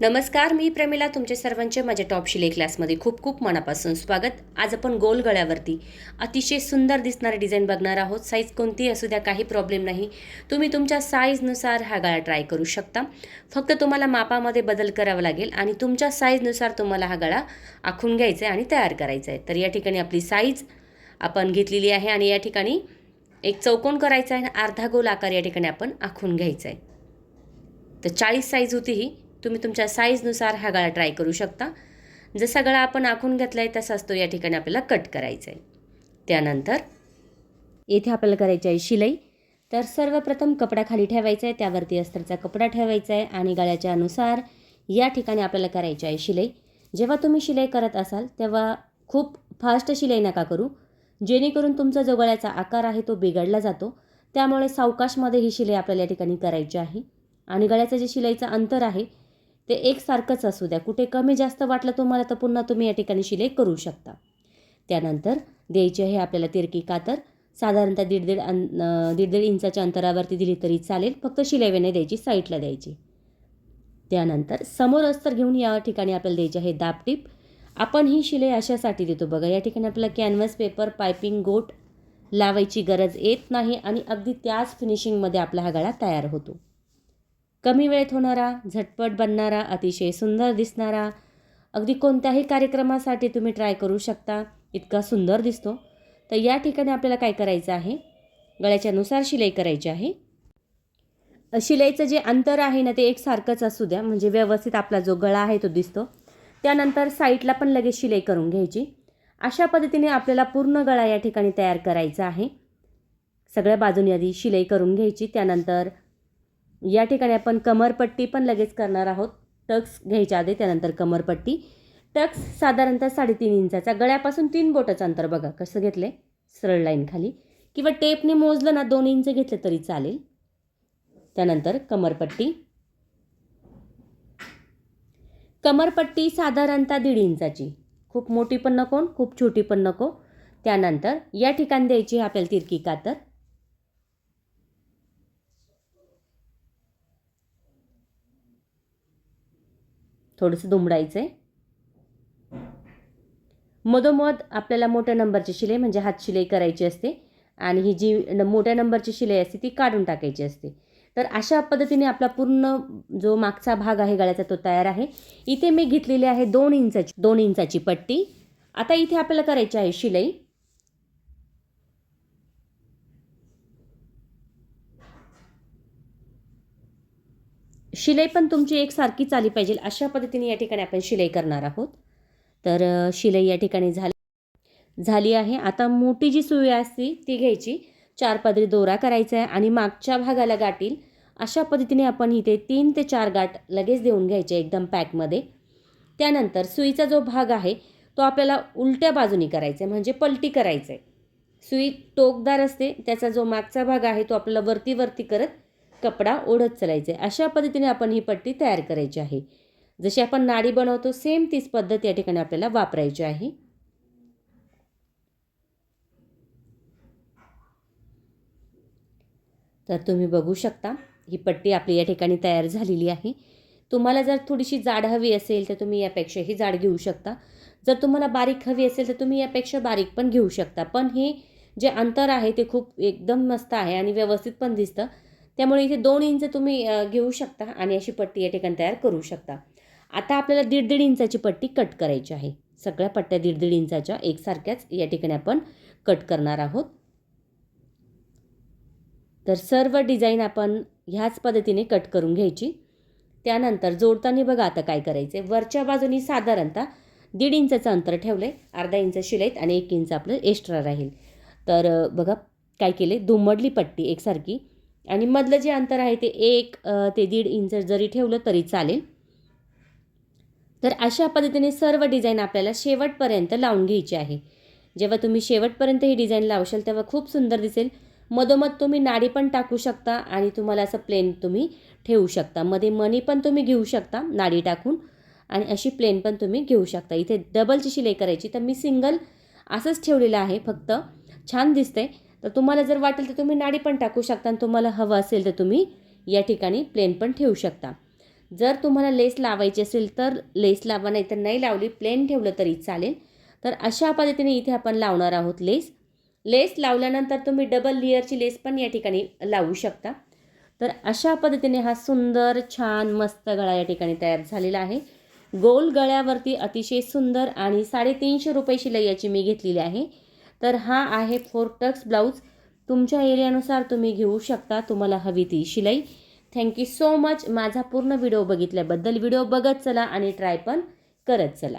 नमस्कार मी प्रमिला तुमचे सर्वांचे माझ्या टॉप शिले क्लासमध्ये खूप खूप मनापासून स्वागत. आज आपण गोल गळ्यावरती अतिशय सुंदर दिसणारी डिझाईन बघणार आहोत. साईज कोणती असू द्या काही प्रॉब्लेम नाही. तुम्ही तुमच्या साईजनुसार हा गळा ट्राय करू शकता. फक्त तुम्हाला मापामध्ये बदल करावा लागेल आणि तुमच्या साईजनुसार तुम्हाला हा गळा आखून घ्यायचा आहे आणि तयार करायचा आहे. तर या ठिकाणी आपली साईज आपण घेतलेली आहे आणि या ठिकाणी एक चौकोन करायचा आहे आणि अर्धा गोल आकार या ठिकाणी आपण आखून घ्यायचा आहे. तर चाळीस साईज होती ही. तुम्ही तुमच्या साईजनुसार हा गळा ट्राय करू शकता. जसा गळा आपण आखून घेतला आहे तसाच तो या ठिकाणी आपल्याला कट करायचा आहे. त्यानंतर येथे आपल्याला करायची आहे शिलाई. तर सर्वप्रथम कपडा खाली ठेवायचा आहे त्यावरती अस्तरचा कपडा ठेवायचा आहे आणि गळ्याच्या अनुसार या ठिकाणी आपल्याला करायची आहे शिलाई. जेव्हा तुम्ही शिलाई करत असाल तेव्हा खूप फास्ट शिलाई नका करू. जेणेकरून तुमचा जो गळ्याचा आकार आहे तो बिघडला जातो. त्यामुळे सावकाशमध्ये ही शिलाई आपल्याला या ठिकाणी करायची आहे. आणि गळ्याचं जे शिलाईचं अंतर आहे ते एकसारखंच असू द्या. कुठे कमी जास्त वाटलं तुम्हाला तर पुन्हा तुम्ही या ठिकाणी शिलाई करू शकता. त्यानंतर द्यायची आहे आपल्याला तिरकी कातर. साधारणतः दीड दीड अं दीड दीड इंचाच्या अंतरावरती दिली तरी चालेल. फक्त शिलाई द्यायची साईडला द्यायची. त्यानंतर समोर अस्तर घेऊन या ठिकाणी आपल्याला द्यायची आहे दाबटीप आपण ही शिलाई अशासाठी देतो. बघा या ठिकाणी आपल्याला कॅनव्हस पेपर पायपिंग गोट लावायची गरज येत नाही आणि अगदी त्याच फिनिशिंगमध्ये आपला हा गळा तयार होतो. कमी वेळेत होणारा झटपट बनणारा अतिशय सुंदर दिसणारा अगदी कोणत्याही कार्यक्रमासाठी तुम्ही ट्राय करू शकता इतका सुंदर दिसतो. तर या ठिकाणी आपल्याला काय करायचं आहे? गळ्याच्यानुसार शिलाई करायची आहे. शिलाईचं जे अंतर आहे ना ते एकसारखंच असू द्या म्हणजे व्यवस्थित आपला जो गळा आहे तो दिसतो. त्यानंतर साईडला पण लगेच शिलाई करून घ्यायची. अशा पद्धतीने आपल्याला पूर्ण गळा या ठिकाणी तयार करायचा आहे. सगळ्या बाजूने आधी शिलाई करून घ्यायची. त्यानंतर या ठिकाणी आपण कमरपट्टी पण लगेच करणार आहोत. टक्स घ्यायच्या आधी त्यानंतर कमरपट्टी. टक्स साधारणतः साडेतीन इंचाचा गळ्यापासून तीन बोटाचं अंतर बघा कसं घेतलं आहे सरळ लाईन खाली. किंवा टेपने मोजलं ना दोन इंच घेतलं तरी चालेल. त्यानंतर कमरपट्टी. कमरपट्टी साधारणतः दीड इंचाची. खूप मोठी पण नको खूप छोटी पण नको. त्यानंतर या ठिकाणी द्यायची आपल्याला तिरकी कातर. थोडंसं दुमडायचं आहे मधोमध आपल्याला मोठ्या नंबरची शिलाई म्हणजे हात शिलाई करायची असते. आणि ही जी न मोठ्या नंबरची शिलाई असते ती काढून टाकायची असते. तर अशा पद्धतीने आपला पूर्ण जो मागचा भाग आहे गळ्याचा तो तयार आहे. इथे मी घेतलेली आहे दोन इंचाची दोन इंचाची पट्टी. आता इथे आपल्याला करायची आहे शिलाई. शिलाई पण तुमची एकसारखी आली पाहिजे. अशा पद्धतीने या ठिकाणी आपण शिलाई करणार आहोत. तर शिलाई या ठिकाणी झाली झाली आहे. आता मोठी जी सुई असते ती घ्यायची. चार पदरी दोरा करायचा आहे आणि मागच्या भागाला गाठील. अशा पद्धतीने आपण इथे तीन ते चार गाठ लगेच देऊन घ्यायचे एकदम पॅकमध्ये. त्यानंतर सुईचा जो भाग आहे तो आपल्याला उलट्या बाजूनी करायचा आहे. म्हणजे पलटी करायचं आहे. सुई टोकदार असते. त्याचा जो मागचा भाग आहे तो आपल्याला वरती वरती करत कपडा ओढत चालायचा. आहे अशा पद्धतीने आपण ही पट्टी तयार करायची आहे. जशी आपण नाडी बनवतो सेम तीच पद्धत या ठिकाणी आपल्याला वापरायची आहे. तर तुम्ही बघू शकता ही पट्टी आपली या ठिकाणी तयार झालेली आहे. तुम्हाला जर थोडीशी जाड हवी असेल तर तुम्ही यापेक्षाही जाड घेऊ शकता. जर तुम्हाला बारीक हवी असेल तर तुम्ही यापेक्षा बारीक पण घेऊ शकता. पण हे जे अंतर आहे ते खूप एकदम मस्त आहे आणि व्यवस्थित पण दिसतं. त्यामुळे इथे दोन इंच तुम्ही घेऊ शकता आणि अशी पट्टी या ठिकाणी तयार करू शकता. आता आपल्याला दीड दीड इंचाची पट्टी कट करायची आहे. सगळ्या पट्ट्या दीड दीड इंचाच्या एकसारख्याच या ठिकाणी आपण कट करणार आहोत. तर सर्व डिझाईन आपण ह्याच पद्धतीने कट करून घ्यायची. त्यानंतर जोडताना बघा आता काय करायचं आहे वरच्या बाजूनी साधारणतः दीड इंचाचं अंतर ठेवलं आहे अर्धा इंच शिलाईत आणि एक इंच आपलं एक्स्ट्रा राहील. तर बघा काय केले दुमडली पट्टी एकसारखी. आणि मधलं जे अंतर आहे ते एक ते दीड इंच जरी ठेवलं तरी चालेल. तर अशा पद्धतीने सर्व डिझाईन आपल्याला शेवटपर्यंत लावून घ्यायची आहे. जेव्हा तुम्ही शेवटपर्यंत ही डिझाईन लावशाल तेव्हा खूप सुंदर दिसेल. मधोमध तुम्ही नाडी पण टाकू शकता आणि तुम्हाला असं प्लेन तुम्ही ठेवू शकता. मध्ये मनी पण तुम्ही घेऊ शकता नाडी टाकून. आणि अशी प्लेन पण तुम्ही घेऊ शकता. इथे डबलची शिलाई करायची तर मी सिंगल असंच ठेवलेलं आहे फक्त छान दिसतंय. तर तुम्हाला जर वाटेल तर तुम्ही नाडी पण टाकू शकता आणि तुम्हाला हवं असेल तर तुम्ही या ठिकाणी प्लेन पण ठेवू शकता. जर तुम्हाला लेस लावायची असेल तर लेस लावा नाही तर नाही लावली प्लेन ठेवलं तरी चालेल. तर अशा पद्धतीने इथे आपण लावणार आहोत लेस. लेस लावल्यानंतर तुम्ही डबल लेअरची लेस पण या ठिकाणी लावू शकता. तर अशा पद्धतीने हा सुंदर छान मस्त गळा या ठिकाणी तयार झालेला आहे. गोल गळ्यावरती अतिशय सुंदर आणि साडेतीनशे रुपये शिलाई याची मी घेतलेली आहे. तर हा आहे फोर टक्स ब्लाऊज. तुमच्या एरियानुसार तुम्ही घेऊ शकता तुम्हाला हवी ती शिलाई. थँक्यू सो मच माझा पूर्ण व्हिडिओ बघितल्याबद्दल व्हिडिओ बघत चला आणि ट्राय पण करत चला.